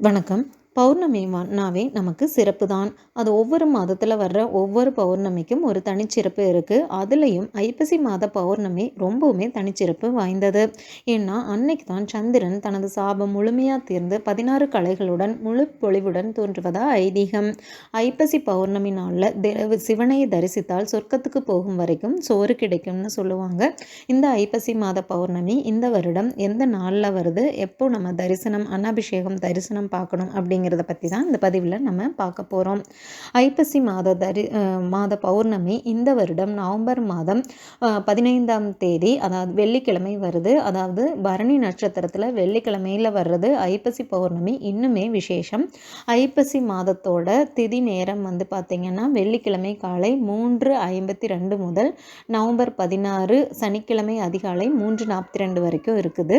வணக்கம். பௌர்ணமி பௌர்ணமினாவே நமக்கு சிறப்பு தான் அது ஒவ்வொரு மாதத்தில் வர்ற ஒவ்வொரு பௌர்ணமிக்கும் ஒரு தனிச்சிறப்பு இருக்குது அதுலேயும் ஐப்பசி மாத பௌர்ணமி ரொம்பவுமே தனிச்சிறப்பு வாய்ந்தது. ஏன்னா அன்னைக்கு தான் சந்திரன் தனது சாபம் முழுமையாக தீர்ந்து பதினாறு கலைகளுடன் முழு பொழிவுடன் தோன்றுவதா ஐதீகம். ஐப்பசி பௌர்ணமி நாளில் சிவனை தரிசித்தால் சொர்க்கத்துக்கு போகும் வரைக்கும் சோறு கிடைக்கும்னு சொல்லுவாங்க. இந்த ஐப்பசி மாத பௌர்ணமி இந்த வருடம் எந்த நாளில் வருது? எப்போ நம்ம தரிசனம் அன்னாபிஷேகம் தரிசனம் பார்க்கணும் அப்படின்னு அப்படிங்கிறத பற்றி தான் இந்த பதிவில் நம்ம பார்க்க போகிறோம் ஐப்பசி மாத தரி மாத பௌர்ணமி இந்த வருடம் நவம்பர் மாதம் பதினைந்தாம் தேதி அதாவது வெள்ளிக்கிழமை வருது. அதாவது பரணி நட்சத்திரத்தில் வெள்ளிக்கிழமையில் வர்றது ஐப்பசி பௌர்ணமி. இன்னுமே விசேஷம். ஐப்பசி மாதத்தோட திதி நேரம் வந்து பார்த்திங்கன்னா வெள்ளிக்கிழமை காலை மூன்று ஐம்பத்தி ரெண்டு முதல் நவம்பர் பதினாறு சனிக்கிழமை அதிகாலை மூன்று நாற்பத்தி ரெண்டு வரைக்கும் இருக்குது.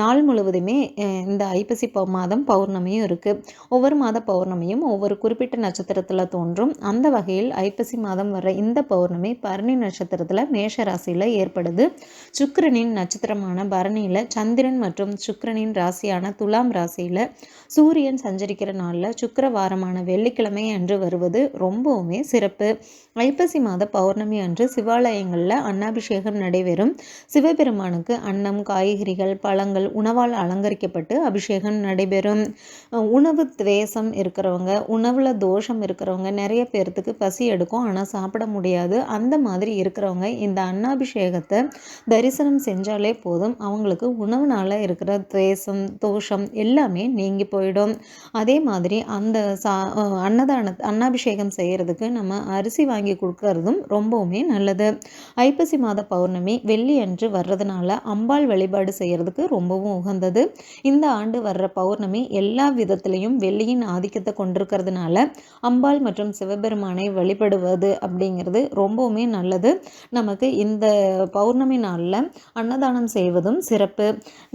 நாள் முழுவதுமே இந்த ஐப்பசி மாதம் பௌர்ணமியும் இருக்குது ஒவ்வொரு மாத பௌர்ணமியும் ஒவ்வொரு குறிப்பிட்ட நட்சத்திரத்தில் தோன்றும். அந்த வகையில் ஐப்பசி மாதம் வர இந்த பௌர்ணமி பரணி நட்சத்திரத்தில் மேஷ ராசியில் ஏற்படுது. சுக்கரனின் நட்சத்திரமான பரணியில் சந்திரன் மற்றும் சுக்கரனின் ராசியான துலாம் ராசியில் சூரியன் சஞ்சரிக்கிற நாளில் சுக்கரவாரமான வெள்ளிக்கிழமை அன்று வருவது ரொம்பவுமே சிறப்பு. ஐப்பசி மாத பௌர்ணமி அன்று சிவாலயங்களில் அன்னாபிஷேகம் நடைபெறும். சிவபெருமானுக்கு அன்னம் காய்கறிகள் பழங்கள் உணவால் அலங்கரிக்கப்பட்டு அபிஷேகம் நடைபெறும். உணவு உணவு துவேசம் இருக்கிறவங்க உணவில் தோஷம் இருக்கிறவங்க நிறைய பேர்த்துக்கு பசி எடுக்கும் ஆனால் சாப்பிட முடியாது. அந்த மாதிரி இருக்கிறவங்க இந்த அன்னாபிஷேகத்தை தரிசனம் செஞ்சாலே போதும். அவங்களுக்கு உணவுனால் இருக்கிற துவேசம் தோஷம் எல்லாமே நீங்கி போயிடும். அதே மாதிரி அந்த சா அன்னதான அன்னாபிஷேகம் செய்கிறதுக்கு நம்ம அரிசி வாங்கி கொடுக்கறதும் ரொம்பவுமே நல்லது. ஐப்பசி மாத பௌர்ணமி வெள்ளி அன்று வர்றதுனால அம்பாள் வழிபாடு செய்கிறதுக்கு ரொம்பவும் உகந்தது. இந்த ஆண்டு வர்ற பௌர்ணமி எல்லா விதத்தில் இடத்துலையும் வெள்ளியின் ஆதிக்கத்தை கொண்டிருக்கிறதுனால அம்பாள் மற்றும் சிவபெருமானை வழிபடுவது அப்படிங்கிறது ரொம்பவுமே நல்லது. நமக்கு இந்த பௌர்ணமி நாளில் அன்னதானம் செய்வதும் சிறப்பு.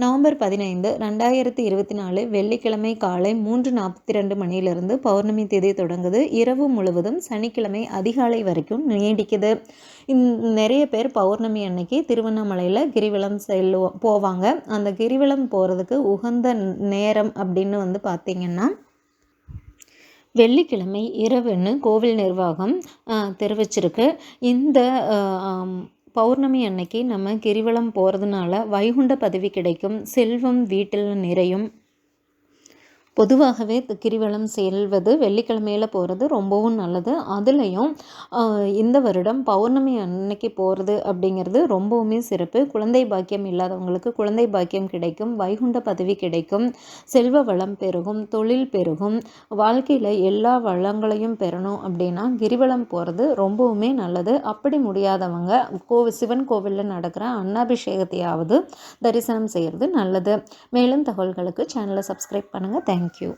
நவம்பர் பதினைந்து ரெண்டாயிரத்தி இருபத்தி நாலு வெள்ளிக்கிழமை காலை மூன்று நாற்பத்தி ரெண்டு மணியிலிருந்து பௌர்ணமி தேதி தொடங்குது. இரவு முழுவதும் சனிக்கிழமை அதிகாலை வரைக்கும் நீடிக்குது. நிறைய பேர் பௌர்ணமி அன்னைக்கு திருவண்ணாமலையில் கிரிவலம் செல்லுவோம் போவாங்க. அந்த கிரிவலம் போகிறதுக்கு உகந்த நேரம் அப்படின்னு வந்து பார்த்தீங்கன்னா பார்த்தோம்னா வெள்ளிக்கிழமை இரவுன்னு கோவில் நிர்வாகம் தெரிவிச்சிருக்கு. இந்த பௌர்ணமி அன்னைக்கு நம்ம கிரிவலம் போகிறதுனால வைகுண்ட பதவி கிடைக்கும். செல்வம் வீட்டில் நிறையும். பொதுவாகவே கிரிவலம் செல்வது வெள்ளிக்கிழமையில் போகிறது ரொம்பவும் நல்லது. அதுலேயும் இந்த வருடம் பௌர்ணமி அன்னைக்கு போகிறது அப்படிங்கிறது ரொம்பவுமே சிறப்பு. குழந்தை பாக்கியம் இல்லாதவங்களுக்கு குழந்தை பாக்கியம் கிடைக்கும் வைகுண்ட பதவி கிடைக்கும் செல்வ வளம் பெருகும் தொழில் பெருகும் வாழ்க்கையில் எல்லா வளங்களையும் பெறணும் அப்படின்னா கிரிவலம் போகிறது ரொம்பவுமே நல்லது. அப்படி முடியாதவங்க கோவி சிவன் கோவிலில் நடக்கிற அன்னாபிஷேகத்தையாவது தரிசனம் செய்கிறது நல்லது. மேலும் தகவல்களுக்கு சேனலை சப்ஸ்கிரைப் பண்ணுங்கள் thank you.